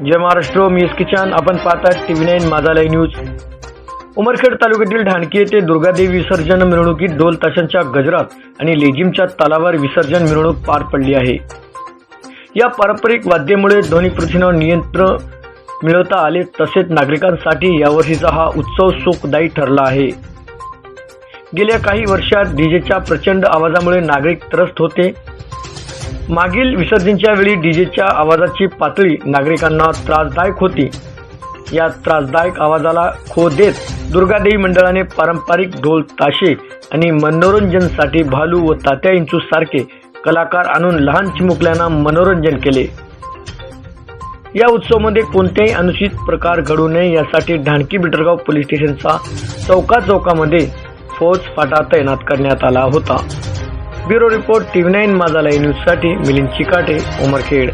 जय महाराष्ट्र मी एस किचन आपण पाहतात T V nine Majha live news. Umarkhed तालुक्यातील ढाणकी येथे दुर्गादेवी विसर्जन मिरवणुकीत ढोल ताशांच्या गजरात आणि लेझिमच्या तालावर विसर्जन मिरवणूक पार पडली आहे. या पारंपरिक वाद्यामुळे ध्वनी प्रदूषणावर नियंत्रण मिळवता आले तसेच नागरिकांसाठी यावर्षीचा हा उत्सव सुखदायी ठरला आहे. गेल्या काही वर्षात डीजेच्या प्रचंड आवाजामुळे नागरिक त्रस्त होते. मागील विसर्जनच्या वेळी डीजेच्या आवाजाची पातळी नागरिकांना त्रासदायक होती. या त्रासदायक आवाजाला खो देत दुर्गादेवी मंडळाने पारंपरिक ढोल ताशे आणि मनोरंजनसाठी भालू व तात्या इंचू सारखे कलाकार आणून लहान चिमुकल्यांना मनोरंजन केले. या उत्सवामध्ये कोणत्याही अनुचित प्रकार घडू नये यासाठी ढाणकी बिटरगाव पोलीस स्टेशनचा चौका चौकामध्ये फौज फाटा तैनात करण्यात आला होता. Bureau report TV nine Majha live न्यूजसाठी मिलिंद चिकाटे उमरखेड.